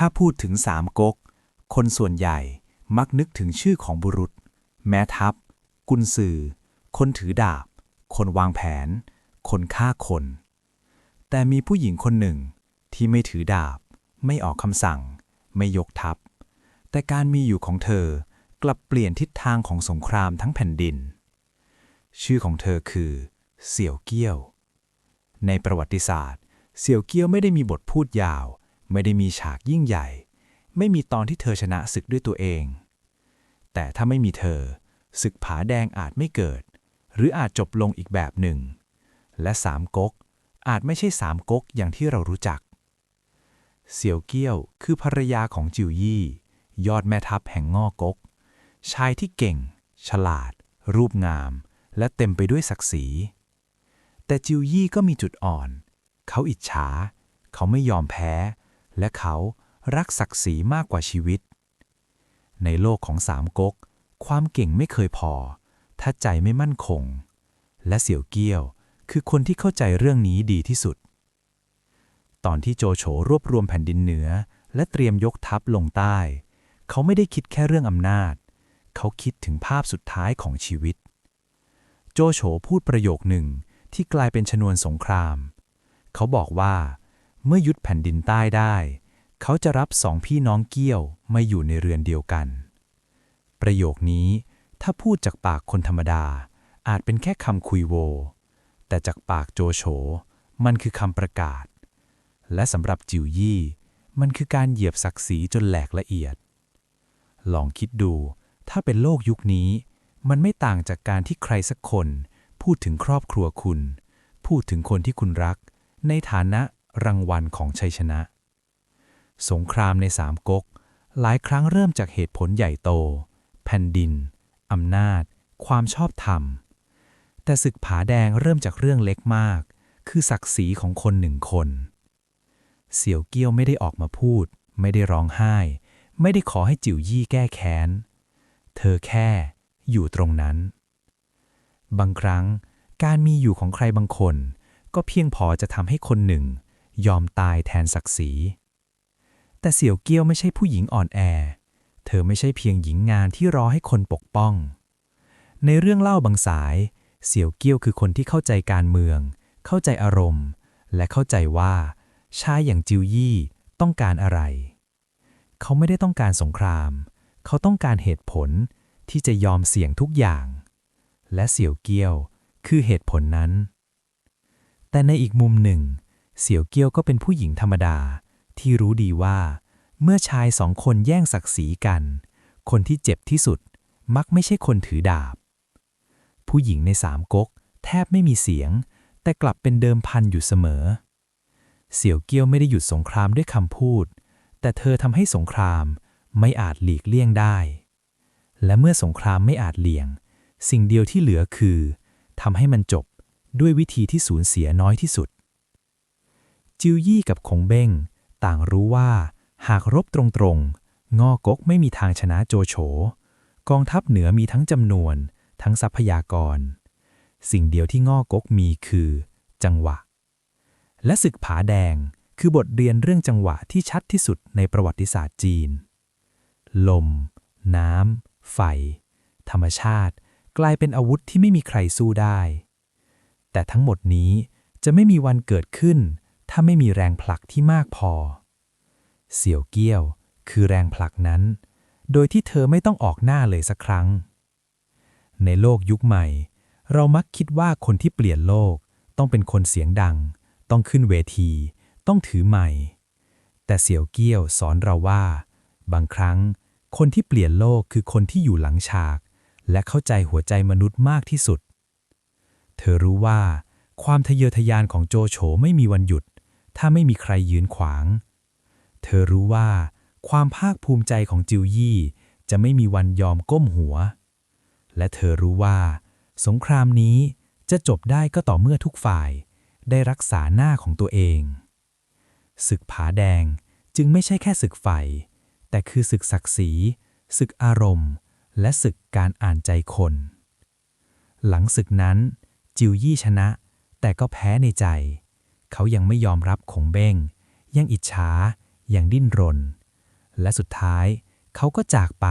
ถ้าพูดถึงสามก๊ก คนส่วนใหญ่มักนึกถึงชื่อของบุรุษ แม้ทัพ กุนซือ คนถือดาบ คนวางแผน คนฆ่าคน แต่มีผู้หญิงคนหนึ่งที่ไม่ถือดาบ ไม่ออกคำสั่ง ไม่ยกทัพ แต่การมีอยู่ของเธอกลับเปลี่ยนทิศทางของสงครามทั้งแผ่นดิน ชื่อของเธอคือ เสี่ยวเกี้ยว ในประวัติศาสตร์ เสี่ยวเกี้ยวไม่ได้มีบทพูดยาว ไม่ได้มีฉากยิ่งใหญ่ ไม่มีตอนที่เธอชนะศึกด้วยตัวเอง แต่ถ้าไม่มีเธอ ศึกผาแดงอาจไม่เกิด หรืออาจจบลงอีกแบบหนึ่ง และสามก๊กอาจไม่ใช่สามก๊กอย่างที่เรารู้จัก เสี่ยวเกี้ยวคือภรรยาของจิวยี่ ยอดแม่ทัพแห่งง่อก๊ก ชายที่เก่ง ฉลาด รูปงาม และเต็มไปด้วยศักดิ์ศรี แต่จิวยี่ก็มีจุดอ่อน เขาอิจฉา เขาไม่ยอมแพ้ และเขารักศักดิ์ศรีมากกว่าชีวิต ในโลกของสามก๊ก ความเก่งไม่เคยพอ ถ้าใจไม่มั่นคง และเสี่ยวเกี้ยวคือคนที่เข้าใจเรื่องนี้ดีที่สุด ตอนที่โจโฉรวบรวมแผ่นดินเหนือ และเตรียมยกทัพลงใต้ เขาไม่ได้คิดแค่เรื่องอำนาจ เขาคิดถึงภาพสุดท้ายของชีวิต โจโฉพูดประโยคหนึ่งที่กลายเป็นชนวนสงคราม เขาบอกว่า เมื่อยุดแผ่นดินใต้ได้ เขาจะรับสองพี่น้องเกี้ยวมาอยู่ในเรือนเดียวกัน ประโยคนี้ถ้าพูดจากปากคนธรรมดา อาจเป็นแค่คำคุยโว แต่จากปากโจโฉมันคือคำประกาศ และสำหรับจิวยี่ มันคือการเหยียบศักดิ์ศรีจนแหลกละเอียด ลองคิดดู ถ้าเป็นโลกยุคนี้ มันไม่ต่างจากการที่ใครสักคน พูดถึงครอบครัวคุณ พูดถึงคนที่คุณรัก ในฐานะ รางวัลของชัยชนะ สงครามในสามก๊ก หลายครั้งเริ่มจากเหตุผลใหญ่โต แผ่นดิน อำนาจ ความชอบธรรม แต่ศึกผาแดงเริ่มจากเรื่องเล็กมาก คือศักดิ์ศรีของคนหนึ่งคน เสี่ยวเกี้ยวไม่ได้ออกมาพูด ไม่ได้ร้องไห้ ไม่ได้ขอให้จิ๋วยี่แก้แค้น เธอแค่อยู่ตรงนั้น บางครั้งการมีอยู่ของใครบางคน ก็เพียงพอจะทำให้คนหนึ่ง ยอมตายแทนศักดิ์ศรี แต่เสี่ยวเกี้ยวไม่ใช่ผู้หญิงอ่อนแอ เธอไม่ใช่เพียงหญิงงานที่รอให้คนปกป้อง ในเรื่องเล่าบางสาย เสี่ยวเกี้ยวคือคนที่เข้าใจการเมือง เข้าใจอารมณ์ และเข้าใจว่าชายอย่างจิวยี่ต้องการอะไร เขาไม่ได้ต้องการสงคราม เขาต้องการเหตุผลที่จะยอมเสี่ยงทุกอย่าง และเสี่ยวเกี้ยวคือเหตุผลนั้น แต่ในอีกมุมหนึ่ง เสี่ยวเกี้ยวก็เป็นผู้หญิงธรรมดา ที่รู้ดีว่า เมื่อชายสองคนแย่งศักดิ์ศรีกัน คนที่เจ็บที่สุดมักไม่ใช่คนถือดาบ ผู้หญิงในสามก๊กแทบไม่มีเสียง แต่กลับเป็นเดิมพันอยู่เสมอ เสี่ยวเกี้ยวไม่ได้หยุดสงครามด้วยคำพูด แต่เธอทำให้สงครามไม่อาจหลีกเลี่ยงได้ และเมื่อสงครามไม่อาจเลี่ยง สิ่งเดียวที่เหลือคือทำให้มันจบด้วยวิธีที่สูญเสียน้อยที่สุด จิวยี่กับคงเบ้ง ต่างรู้ว่า หากรบตรงๆ งอกกไม่มีทางชนะโจโฉ กองทัพเหนือมีทั้งจำนวน ทั้งทรัพยากร สิ่งเดียวที่งอกกมีคือ จังหวะ และศึกผาแดงคือบทเรียนเรื่องจังหวะที่ชัดที่สุดในประวัติศาสตร์จีน ลม น้ำ ไฟ ธรรมชาติ กลายเป็นอาวุธที่ไม่มีใครสู้ได้ แต่ทั้งหมดนี้จะไม่มีวันเกิดขึ้นาไม่มีแรงผลักที่มากพอ เสี่ยวเกี้ยวคือแรงผลักนั้น โดยที่เธอไม่ต้องออกหน้าเลยสักครั้ง ในโลกยุคใหม่ เรามักคิดว่าคนที่เปลี่ยนโลกต้องเป็นคนเสียงดัง ต้องขึ้นเวที ต้องถือไมค์แต่เสี่ยวเกี้ยวสอนเราว่า บางครั้ง คนที่เปลี่ยนโลกคือคนที่อยู่หลังฉาก และเข้าใจหัวใจมนุษย์มากที่สุด เธอรู้ว่า ความทะเยอทะยานของโจโฉไม่มีวันหยุด ถ้าไม่มีใครยืนขวาง เธอรู้ว่าความภาคภูมิใจของจิวยี่ จะไม่มีวันยอมก้มหัว และเธอรู้ว่า สงครามนี้จะจบได้ก็ต่อเมื่อทุกฝ่าย ได้รักษาหน้าของตัวเอง ศึกผาแดงจึงไม่ใช่แค่ศึกไฟแต่คือศึกศักดิ์ศรีศึกอารมณ์ และศึกการอ่านใจคน หลังศึกนั้น จิวยี่ชนะ แต่ก็แพ้ในใจ เขายังไม่ยอมรับขงเบ้ง ยังอิจฉา ยังดิ้นรน และสุดท้าย เขาก็จากไป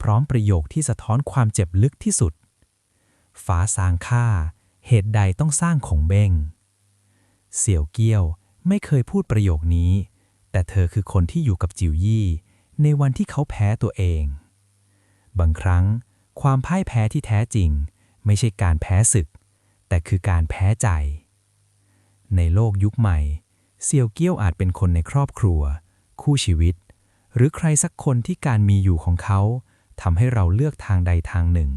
พร้อมประโยคที่สะท้อนความเจ็บลึกที่สุดฟ้าสางข้าเหตุใดต้องสร้างขงเบ้ง เสี่ยวเกี้ยวไม่เคยพูดประโยคนี้ แต่เธอคือคนที่อยู่กับจิวยี่ ในวันที่เขาแพ้ตัวเอง บางครั้ง ความพ่ายแพ้ที่แท้จริง ไม่ใช่การแพ้ศึก แต่คือการแพ้ใจ ในโลกยุคใหม่ เซียวเกี้ยวอาจเป็นคนในครอบครัว คู่ชีวิต หรือใครสักคนที่การมีอยู่ของเขาทำให้เราเลือกทางใดทางหนึ่ง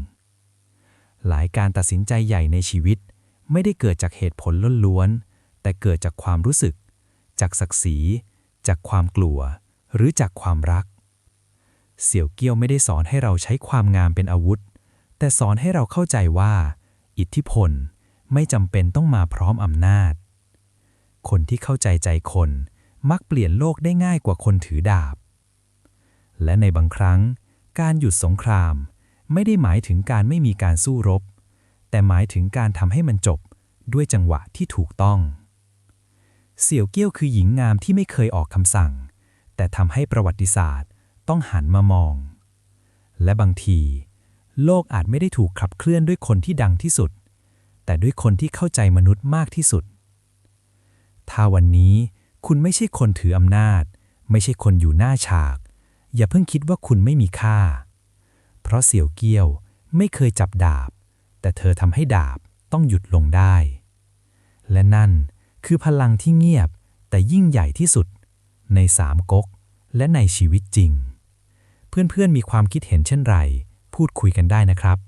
หลายการตัดสินใจใหญ่ในชีวิต ไม่ได้เกิดจากเหตุผลล้วนๆแต่เกิดจากความรู้สึก จากศักดิ์ศรี จากความกลัว หรือจากความรัก เสี่ยวเกี้ยวไม่ได้สอนให้เราใช้ความงามเป็นอาวุธ แต่สอนให้เราเข้าใจว่า อิทธิพลไม่จำเป็นต้องมาพร้อมอำนาจ คนที่เข้าใจใจคน มักเปลี่ยนโลกได้ง่ายกว่าคนถือดาบ และในบางครั้ง การหยุดสงคราม ไม่ได้หมายถึงการไม่มีการสู้รบ แต่หมายถึงการทำให้มันจบด้วยจังหวะที่ถูกต้อง เสี่ยวเกี้ยวคือหญิงงามที่ไม่เคยออกคำสั่ง แต่ทำให้ประวัติศาสตร์ต้องหันมามอง และบางที โลกอาจไม่ได้ถูกขับเคลื่อนด้วยคนที่ดังที่สุด แต่ด้วยคนที่เข้าใจมนุษย์มากที่สุด ถ้าวันนี้คุณไม่ใช่คนถืออำนาจ ไม่ใช่คนอยู่หน้าฉาก อย่าเพิ่งคิดว่าคุณไม่มีค่า เพราะเสี่ยวเกี้ยวไม่เคยจับดาบ แต่เธอทำให้ดาบต้องหยุดลงได้ และนั่นคือพลังที่เงียบแต่ยิ่งใหญ่ที่สุด ในสามก๊กและในชีวิตจริง เพื่อนๆมีความคิดเห็นเช่นไร พูดคุยกันได้นะครับ